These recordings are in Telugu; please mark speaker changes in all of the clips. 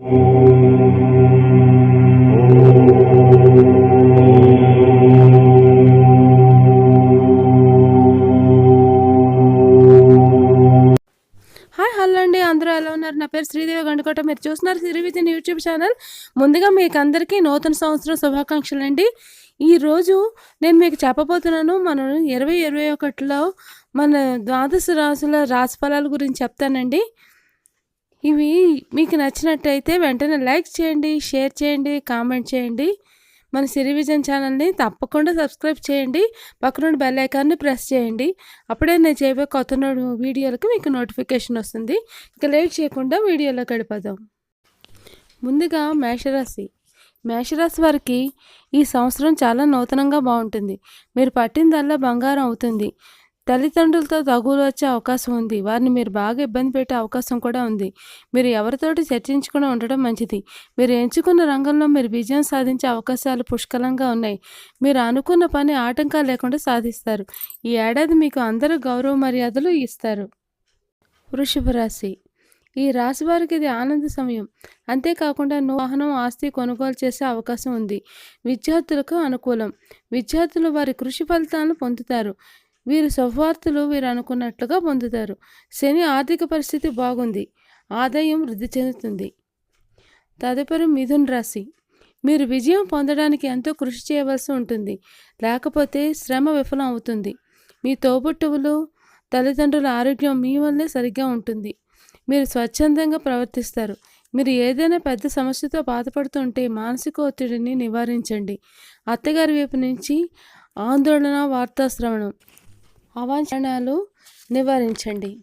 Speaker 1: హాయ్ హలో అండి. అందరూ ఎలా ఉన్నారు? నా పేరు శ్రీదేవి గండుకోట. మీరు చూస్తున్నారు సిరివిజన్ యూట్యూబ్ ఛానల్. ముందుగా మీకు అందరికీ నూతన సంవత్సరం శుభాకాంక్షలు అండి. ఈరోజు నేను మీకు చెప్పబోతున్నాను మనం ఇరవై ఇరవై ఒకటిలో మన ద్వాదశ రాసుల రాశి ఫలాల గురించి చెప్తానండి. ఇవి మీకు నచ్చినట్టయితే వెంటనే లైక్ చేయండి షేర్ చేయండి కామెంట్ చేయండి. మన సిరివిజన్ ఛానల్ని తప్పకుండా సబ్స్క్రైబ్ చేయండి. పక్కనుండి బెల్ ఐకాన్ని ప్రెస్ చేయండి. అప్పుడే నేను చేయబోయే కొత్త వీడియోలకు మీకు నోటిఫికేషన్ వస్తుంది. ఇక లేట్ చేయకుండా వీడియోలో గడిపదాం ముందుగా మేషరాశి. మేషరాశి వారికి ఈ సంవత్సరం చాలా నూతనంగా బాగుంటుంది. మీరు పట్టిందల్లా బంగారం అవుతుంది. తల్లిదండ్రులతో తగులు వచ్చే అవకాశం ఉంది. వారిని మీరు బాగా ఇబ్బంది పెట్టే అవకాశం కూడా ఉంది. మీరు ఎవరితోటి చర్చించకుండా ఉండడం మంచిది. మీరు ఎంచుకున్న రంగంలో మీరు విజయం సాధించే అవకాశాలు పుష్కలంగా ఉన్నాయి. మీరు అనుకున్న పని ఆటంకాలు లేకుండా సాధిస్తారు. ఈ ఏడాది మీకు అందరూ గౌరవ మర్యాదలు ఇస్తారు. వృషభ రాశి. ఈ రాశి వారికి ఇది ఆనంద సమయం. అంతేకాకుండా వాహనం ఆస్తి కొనుగోలు చేసే అవకాశం ఉంది. విద్యార్థులకు అనుకూలం. విద్యార్థులు వారి కృషి ఫలితాలను పొందుతారు. వీరు శుభవార్తలు వీరు అనుకున్నట్లుగా పొందుతారు. శని ఆర్థిక పరిస్థితి బాగుంది. ఆదాయం వృద్ధి చెందుతుంది. తదుపరి మిథున్ రాశి. మీరు విజయం పొందడానికి ఎంతో కృషి చేయవలసి ఉంటుంది. లేకపోతే శ్రమ విఫలం అవుతుంది. మీ తోబుట్టువులు తల్లిదండ్రుల ఆరోగ్యం మీ వల్లే సరిగ్గా ఉంటుంది. మీరు స్వచ్ఛందంగా ప్రవర్తిస్తారు. మీరు ఏదైనా పెద్ద సమస్యతో బాధపడుతుంటే మానసిక ఒత్తిడిని నివారించండి. అత్తగారి వైపు నుంచి ఆందోళన వార్తాశ్రవణం. అవాంఛనాలు నివారించండి.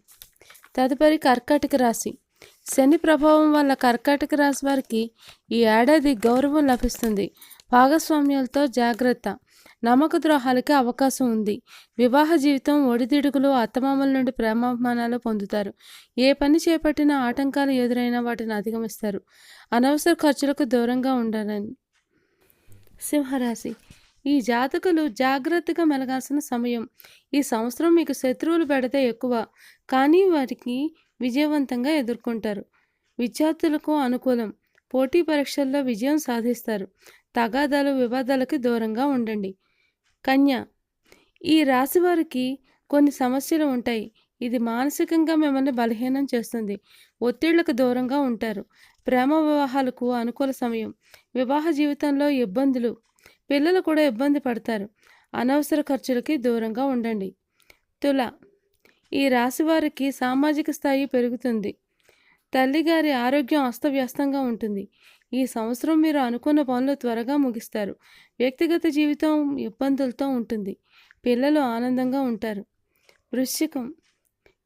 Speaker 1: తదుపరి కర్కాటక రాశి. శని ప్రభావం వల్ల కర్కాటక రాశి వారికి ఈ ఏడాది గౌరవం లభిస్తుంది. భాగస్వామ్యాలతో జాగ్రత్త. నమ్మక ద్రోహాలకి అవకాశం ఉంది. వివాహ జీవితం ఒడిదిడుగులు అత్తమామల నుండి ప్రేమాభిమానాలు పొందుతారు. ఏ పని చేపట్టినా ఆటంకాలు ఎదురైనా వాటిని అధిగమిస్తారు. అనవసర ఖర్చులకు దూరంగా ఉండాలని. సింహరాశి. ఈ జాతకులు జాగ్రత్తగా మెలగాల్సిన సమయం. ఈ సంవత్సరం మీకు శత్రువులు పెడితే ఎక్కువ కానీ వారికి విజయవంతంగా ఎదుర్కొంటారు. విద్యార్థులకు అనుకూలం. పోటీ పరీక్షల్లో విజయం సాధిస్తారు. తగాదాలు వివాదాలకి దూరంగా ఉండండి. కన్య. ఈ రాశి వారికి కొన్ని సమస్యలు ఉంటాయి. ఇది మానసికంగా మిమ్మల్ని బలహీనం చేస్తుంది. ఒత్తిళ్ళకు దూరంగా ఉంటారు. ప్రేమ వివాహాలకు అనుకూల సమయం. వివాహ జీవితంలో ఇబ్బందులు పిల్లలు కూడా ఇబ్బంది పడతారు. అనవసర ఖర్చులకి దూరంగా ఉండండి. తుల ఈ రాశి వారికి సామాజిక స్థాయి పెరుగుతుంది. తల్లిగారి ఆరోగ్యం అస్తవ్యస్తంగా ఉంటుంది. ఈ సంవత్సరం మీరు అనుకున్న పనులు త్వరగా ముగిస్తారు. వ్యక్తిగత జీవితం ఇబ్బందులతో ఉంటుంది. పిల్లలు ఆనందంగా ఉంటారు. వృశ్చికం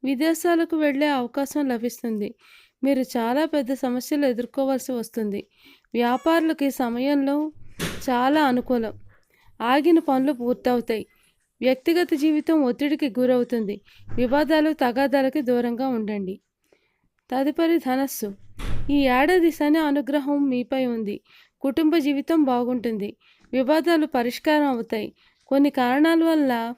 Speaker 1: విదేశాలకు వెళ్ళే అవకాశం లభిస్తుంది. మీరు చాలా పెద్ద సమస్యలు ఎదుర్కోవాల్సి వస్తుంది. వ్యాపారులకు ఈ సమయంలో చాలా అనుకూలం. ఆగిన పనులు పూర్తవుతాయి. వ్యక్తిగత జీవితం ఒత్తిడికి గురవుతుంది. వివాదాలు తగాదాలకి దూరంగా ఉండండి. తదుపరి ధనస్సు. ఈ ఏడాది శని అనుగ్రహం మీపై ఉంది. కుటుంబ జీవితం బాగుంటుంది. వివాదాలు పరిష్కారం అవుతాయి. కొన్ని కారణాల వల్ల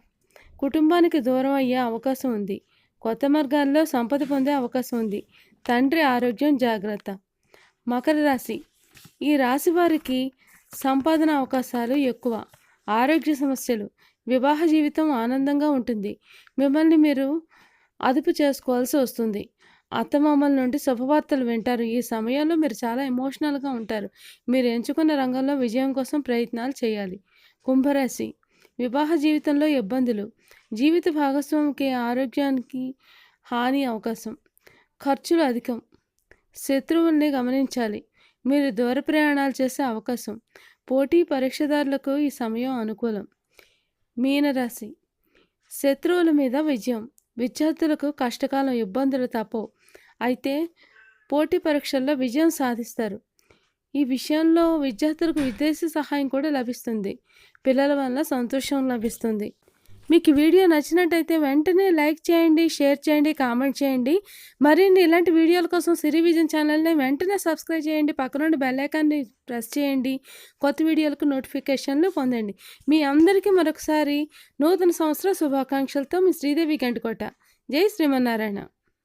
Speaker 1: కుటుంబానికి దూరం అయ్యే అవకాశం ఉంది. కొత్త మార్గాల్లో సంపద పొందే అవకాశం ఉంది. తండ్రి ఆరోగ్యం జాగ్రత్త. మకర రాశి. ఈ రాశి వారికి సంపాదన అవకాశాలు ఎక్కువ. ఆరోగ్య సమస్యలు. వివాహ జీవితం ఆనందంగా ఉంటుంది. మిమ్మల్ని మీరు అదుపు చేసుకోవాల్సి వస్తుంది. అత్తమామల నుండి శుభవార్తలు వింటారు. ఈ సమయంలో మీరు చాలా ఎమోషనల్గా ఉంటారు. మీరు ఎంచుకున్న రంగంలో విజయం కోసం ప్రయత్నాలు చేయాలి. కుంభరాశి. వివాహ జీవితంలో ఇబ్బందులు. జీవిత భాగస్వామికి ఆరోగ్యానికి హాని అవకాశం. ఖర్చులు అధికం. శత్రువుల్ని గమనించాలి. మీరు దూర ప్రయాణాలు చేసే అవకాశం. పోటీ పరీక్షదారులకు ఈ సమయం అనుకూలం. మీనరాశి. శత్రువుల మీద విజయం. విద్యార్థులకు కష్టకాలం ఇబ్బందులు తప్పవు. అయితే పోటీ పరీక్షల్లో విజయం సాధిస్తారు. ఈ విషయంలో విద్యార్థులకు విదేశీ సహాయం కూడా లభిస్తుంది. పిల్లల వల్ల సంతోషం లభిస్తుంది. మీకు వీడియో నచ్చినట్టయితే వెంటనే లైక్ చేయండి షేర్ చేయండి కామెంట్ చేయండి. మరిన్ని ఇలాంటి వీడియోల కోసం సిరి విజన్ ఛానల్ని వెంటనే సబ్స్క్రైబ్ చేయండి. పక్కనుండి బెల్ ఐకాన్ని ప్రెస్ చేయండి. కొత్త వీడియోలకు నోటిఫికేషన్లు పొందండి. మీ అందరికీ మరొకసారి నూతన సంవత్సర శుభాకాంక్షలతో మీ శ్రీదేవి గంటకోట జై శ్రీమన్నారాయణ.